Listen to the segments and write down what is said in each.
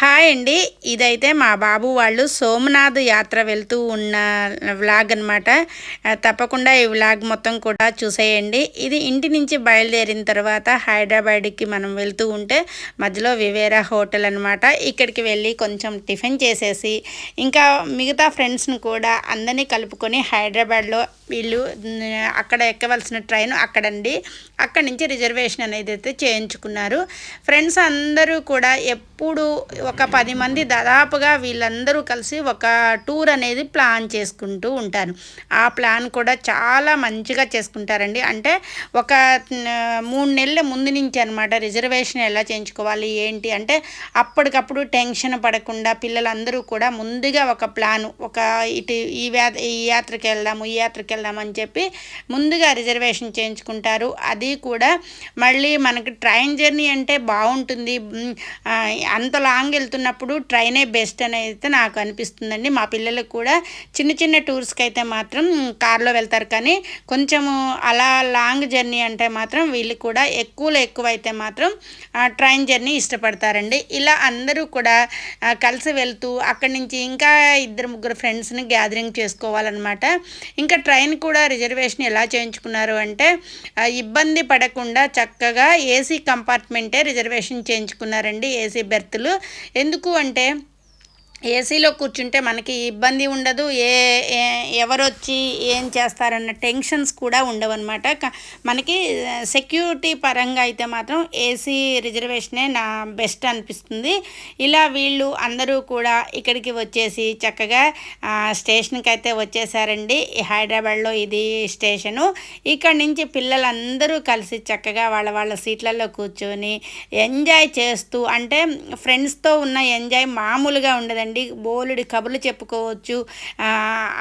Hi అండి. ఇదైతే మా బాబు వాళ్ళు సోమనాథ్ యాత్ర వెళ్తూ ఉన్న వ్లాగ్ అనమాట తప్పకుండా ఈ వ్లాగ్ మొత్తం కూడా చూసేయండి. ఇది ఇంటి నుంచి బయలుదేరిన తర్వాత హైదరాబాద్కి మనం వెళ్తూ ఉంటే మధ్యలో వివేరా హోటల్ అనమాట ఇక్కడికి వెళ్ళి కొంచెం టిఫిన్ చేసేసి ఇంకా మిగతా ఫ్రెండ్స్ని కూడా అందరినీ కలుపుకొని హైదరాబాద్లో వీళ్ళు అక్కడ ఎక్కవలసిన ట్రైన్ అక్కడండి. అక్కడి నుంచి రిజర్వేషన్ అనేది అయితే చేయించుకున్నారు. ఫ్రెండ్స్ అందరూ కూడా ఎప్పుడు ఇప్పుడు ఒక పది మంది దాదాపుగా వీళ్ళందరూ కలిసి ఒక టూర్ అనేది ప్లాన్ చేసుకుంటూ ఉంటారు. ఆ ప్లాన్ కూడా చాలా మంచిగా చేసుకుంటారండి. అంటే ఒక మూడు నెలల ముందు నుంచి అనమాట రిజర్వేషన్ ఎలా చేయించుకోవాలి ఏంటి అంటే అప్పటికప్పుడు టెన్షన్ పడకుండా పిల్లలందరూ కూడా ముందుగా ఒక ప్లాన్ ఒక ఇటు ఈ ఈ యాత్రకి వెళ్దాము ఈ యాత్రకి వెళ్దామని చెప్పి ముందుగా రిజర్వేషన్ చేయించుకుంటారు. అది కూడా మళ్ళీ మనకి ట్రైన్ జర్నీ అంటే బాగుంటుంది. అంత లాంగ్ వెళ్తున్నప్పుడు ట్రైనే బెస్ట్ అని అయితే నాకు అనిపిస్తుందండి. మా పిల్లలకు కూడా చిన్న చిన్న టూర్స్కి అయితే మాత్రం కార్లో వెళ్తారు. కానీ కొంచెము అలా లాంగ్ జర్నీ అంటే మాత్రం వీళ్ళు కూడా ఎక్కువలో ఎక్కువ అయితే మాత్రం ట్రైన్ జర్నీ ఇష్టపడతారండి. ఇలా అందరూ కూడా కలిసి వెళ్తూ అక్కడి నుంచి ఇంకా ఇద్దరు ముగ్గురు ఫ్రెండ్స్ని గ్యాదరింగ్ చేసుకోవాలన్నమాట. ఇంకా ట్రైన్ కూడా రిజర్వేషన్ ఎలా చేయించుకున్నారు అంటే ఇబ్బంది పడకుండా చక్కగా ఏసీ కంపార్ట్మెంటే రిజర్వేషన్ చేయించుకున్నారండి. ఏసీ విద్యార్థులు. ఎందుకు అంటే ఏసీలో కూర్చుంటే మనకి ఇబ్బంది ఉండదు. ఏ ఎవరొచ్చి ఏం చేస్తారన్న టెన్షన్స్ కూడా ఉండవన్నమాట. మనకి సెక్యూరిటీ పరంగా అయితే మాత్రం ఏసీ రిజర్వేషనే నా బెస్ట్ అనిపిస్తుంది. ఇలా వీళ్ళు అందరూ కూడా ఇక్కడికి వచ్చేసి చక్కగా స్టేషన్కి అయితే వచ్చేసారండి. హైదరాబాద్లో ఇది స్టేషను. ఇక్కడ నుంచి పిల్లలందరూ కలిసి చక్కగా వాళ్ళ వాళ్ళ సీట్లలో కూర్చొని ఎంజాయ్ చేస్తూ అంటే ఫ్రెండ్స్తో ఉన్న ఎంజాయ్ మామూలుగా ఉండదండి. అండి బోలుడి కబుర్లు చెప్పుకోవచ్చు.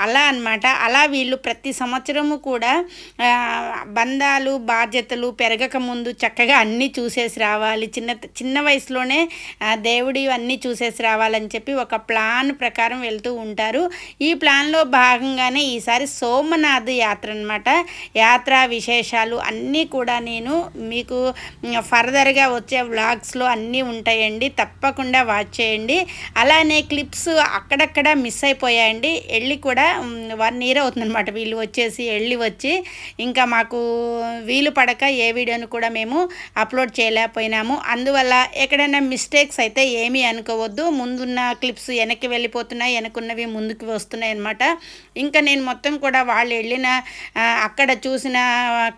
అలా అనమాట అలా వీళ్ళు ప్రతి సంవత్సరము కూడా బంధాలు బాధ్యతలు పెరగక ముందు చక్కగా అన్నీ చూసేసి రావాలి. చిన్న చిన్న వయసులోనే దేవుడి అన్నీ చూసేసి రావాలని చెప్పి ఒక ప్లాన్ ప్రకారం వెళ్తూ ఉంటారు. ఈ ప్లాన్లో భాగంగానే ఈసారి సోమనాథ్ యాత్ర అనమాట యాత్ర విశేషాలు అన్నీ కూడా నేను మీకు ఫర్దర్గా వచ్చే వ్లాగ్స్లో అన్నీ ఉంటాయండి. తప్పకుండా వాచ్ చేయండి. అలానే క్లిప్స్ అక్కడక్కడ మిస్ అయిపోయాయండి. వెళ్ళి కూడా వన్ ఇయర్ అవుతుందన్నమాట. వీళ్ళు వచ్చేసి వెళ్ళి వచ్చి ఇంకా మాకు వీలు పడక ఏ వీడియోను కూడా మేము అప్లోడ్ చేయలేకపోయినాము. అందువల్ల ఎక్కడైనా మిస్టేక్స్ అయితే ఏమీ అనుకోవద్దు. ముందున్న క్లిప్స్ వెనక్కి వెళ్ళిపోతున్నాయి వెనకున్నవి ముందుకు వస్తున్నాయి అనమాట ఇంకా నేను మొత్తం కూడా వాళ్ళు వెళ్ళిన అక్కడ చూసిన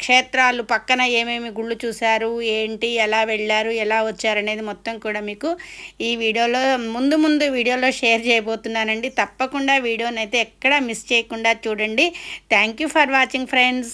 క్షేత్రాలు పక్కన ఏమేమి గుళ్ళు చూశారు ఏంటి ఎలా వెళ్ళారు ఎలా వచ్చారు అనేది మొత్తం కూడా మీకు ఈ వీడియోలో ముందు ముందు వీడియోలో షేర్ చేయబోతున్నానండి. తప్పకుండా వీడియోని అయితే ఎక్కడా మిస్ చేయకుండా చూడండి. Thank you for watching friends